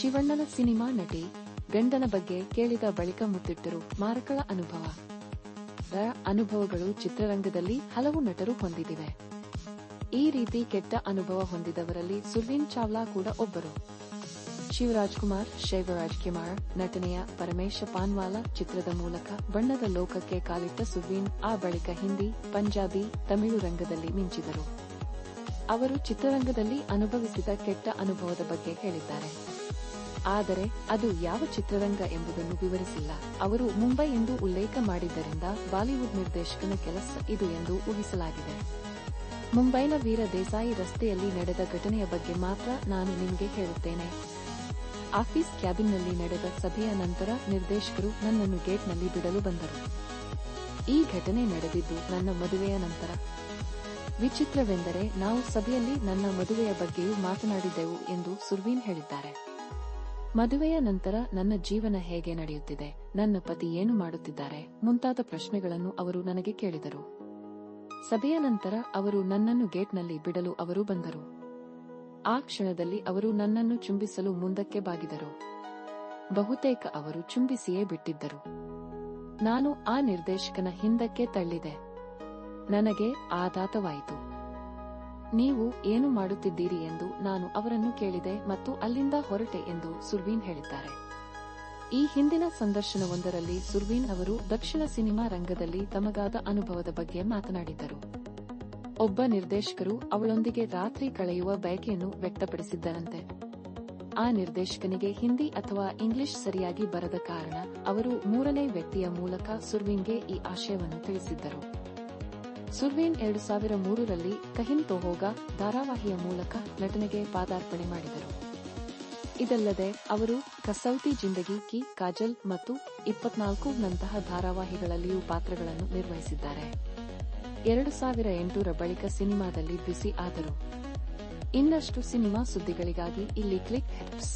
ಶಿವಣ್ಣನ cinema ನಟಿ ಗಂಡನ ಬಗ್ಗೆ ಕೇಳಿದ ಬಳಿಕ ಮುತ್ತಿಟ್ಟರು ಮಾರಕಳ ಅನುಭವ. ಅನುಭವಗಳು ಚಿತ್ರರಂಗದಲ್ಲಿ ಹಲವು ನಟರು ಹೊಂದಿದಿವೆ. ಈ ರೀತಿ ಕೆಟ್ಟ ಅನುಭವ ಹೊಂದಿದವರಲ್ಲಿ ಸುರ್ವೀನ್ ಚಾವ್ಲಾ ಕೂಡ ಒಬ್ಬರು. ಶಿವರಾಜ್ ಕುಮಾರ್, ಶೈವರಾಜ್ ಕುಮಾರ್, ನಟನೆಯ ಪರಮೇಶ ಪಾನ್ವಾಲ ಚಿತ್ರದ ಮೂಲಕ ಬಣ್ಣದ ಲೋಕಕ್ಕೆ ಕಾಲಿಟ್ಟ ಸುರ್ವೀನ್ ಆ ಬಳಿಕ ಹಿಂದಿ, ಪಂಜಾಬಿ, ತಮಿಳು ರಂಗದಲ್ಲಿ ಮಿಂಚಿದರು. ಅವರು ಚಿತ್ರರಂಗದಲ್ಲಿ ಅನುಭವಿಸಿದ ಕೆಟ್ಟ ಅನುಭವದ ಬಗ್ಗೆ ಹೇಳಿದ್ದಾರೆ. ಆದರೆ ಅದು ಯಾವ ಚಿತ್ರರಂಗ ಎಂಬುದನ್ನು ವಿವರಿಸಿಲ್ಲ. ಅವರು ಮುಂಬೈ ಎಂದು ಉಲ್ಲೇಖ ಮಾಡಿದ್ದರಿಂದ ಬಾಲಿವುಡ್ ನಿರ್ದೇಶಕನ ಕೆಲಸ ಇದು ಎಂದು ಊಹಿಸಲಾಗಿದೆ. ಮುಂಬೈನ ವೀರ ದೇಸಾಯಿ ರಸ್ತೆಯಲ್ಲಿ ನಡೆದ ಘಟನೆಯ ಬಗ್ಗೆ ಮಾತ್ರ ನಾನು ನಿಮಗೆ ಹೇಳುತ್ತೇನೆ. ಆಫೀಸ್ ಕ್ಯಾಬಿನ್ನಲ್ಲಿ ನಡೆದ ಸಭೆಯ ನಂತರ ನಿರ್ದೇಶಕರು ನನ್ನನ್ನು ಗೇಟ್ನಲ್ಲಿ ಬಿಡಲು ಬಂದರು. ಈ ಘಟನೆ ನಡೆದಿದ್ದು ನನ್ನ ಮದುವೆಯ ನಂತರ. ವಿಚಿತ್ರವೆಂದರೆ ನಾವು ಸಭೆಯಲ್ಲಿ ನನ್ನ ಮದುವೆಯ ಬಗ್ಗೆಯೂ ಮಾತನಾಡಿದ್ದೆವು ಎಂದು ಸುರ್ವೀನ್ ಹೇಳಿದ್ದಾರೆ. ಮದುವೆಯ ನಂತರ ನನ್ನ ಜೀವನ ಹೇಗೆ ನಡೆಯುತ್ತಿದೆ, ನನ್ನ ಪತಿ ಏನು ಮಾಡುತ್ತಿದ್ದಾರೆ ಮುಂತಾದ ಪ್ರಶ್ನೆಗಳನ್ನು ಅವರು ನನಗೆ ಕೇಳಿದರು. ಸಭೆಯ ನಂತರ ಅವರು ನನ್ನನ್ನು ಗೇಟ್ನಲ್ಲಿ ಬಿಡಲು ಅವರು ಬಂದರು. ಆ ಕ್ಷಣದಲ್ಲಿ ಅವರು ನನ್ನನ್ನು ಚುಂಬಿಸಲು ಮುಂದಕ್ಕೆ ಬಾಗಿದರು. ಬಹುತೇಕ ಅವರು ಚುಂಬಿಸಿಯೇ ಬಿಟ್ಟಿದ್ದರು. ನಾನು ಆ ನಿರ್ದೇಶಕನ ಹಿಂದಕ್ಕೆ ತಳ್ಳಿದೆ. ನನಗೆ ಆಘಾತವಾಯಿತು. ನೀವು ಏನು ಮಾಡುತ್ತಿದ್ದೀರಿ ಎಂದು ನಾನು ಅವರನ್ನು ಕೇಳಿದೆ ಮತ್ತು ಅಲ್ಲಿಂದ ಹೊರಟೆ ಎಂದು ಸುರ್ವೀನ್ ಹೇಳಿದ್ದಾರೆ. ಈ ಹಿಂದಿನ ಸಂದರ್ಶನವೊಂದರಲ್ಲಿ ಸುರ್ವೀನ್ ಅವರು ದಕ್ಷಿಣ ಸಿನಿಮಾ ರಂಗದಲ್ಲಿ ತಮಗಾದ ಅನುಭವದ ಬಗ್ಗೆ ಮಾತನಾಡಿದ್ದರು ಒಬ್ಬ ನಿರ್ದೇಶಕರು ಅವಳೊಂದಿಗೆ ರಾತ್ರಿ ಕಳೆಯುವ ಬಯಕೆಯನ್ನು ವ್ಯಕ್ತಪಡಿಸಿದ್ದರಂತೆ. ಆ ನಿರ್ದೇಶಕನಿಗೆ ಹಿಂದಿ ಅಥವಾ ಇಂಗ್ಲಿಷ್ ಸರಿಯಾಗಿ ಬರದ ಕಾರಣ ಅವರು ಮೂರನೇ ವ್ಯಕ್ತಿಯ ಮೂಲಕ ಸುರ್ವಿನ್ಗೆ ಈ ಆಶಯವನ್ನು ತಿಳಿಸಿದ್ದರು. ಸುರ್ವೀನ್ ಎರಡು ಸಾವಿರ ಮೂರರಲ್ಲಿ ಕಹಿನ್ ತೋಹೋಗ ಧಾರಾವಾಹಿಯ ಮೂಲಕ ನಟನೆಗೆ ಪಾದಾರ್ಪಣೆ ಮಾಡಿದರು. ಇದಲ್ಲದೆ ಅವರು ಕಸೌತಿ ಜಿಂದಗಿ ಕಿ ಕಾಜಲ್ ಮತ್ತು ಇಪ್ಪತ್ನಾಲ್ಕು ನಂತಹ ಧಾರಾವಾಹಿಗಳಲ್ಲಿಯೂ ಪಾತ್ರಗಳನ್ನು ನಿರ್ವಹಿಸಿದ್ದಾರೆ. ಎರಡು ಸಾವಿರ ಎಂಟರ ಬಳಿಕ ಸಿನಿಮಾದಲ್ಲಿ ಬ್ಯುಸಿ ಆದರು. ಇನ್ನಷ್ಟು ಸಿನಿಮಾ ಸುದ್ದಿಗಳಿಗಾಗಿ ಇಲ್ಲಿ ಕ್ಲಿಕ್ ಹೆಪ್ಸ್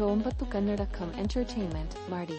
ಒಂಬತ್ತು ಕನ್ನಡ ಕಮ್ ಎಂಟರ್ಟೈನ್ಮೆಂಟ್ ಮಾಡಿ.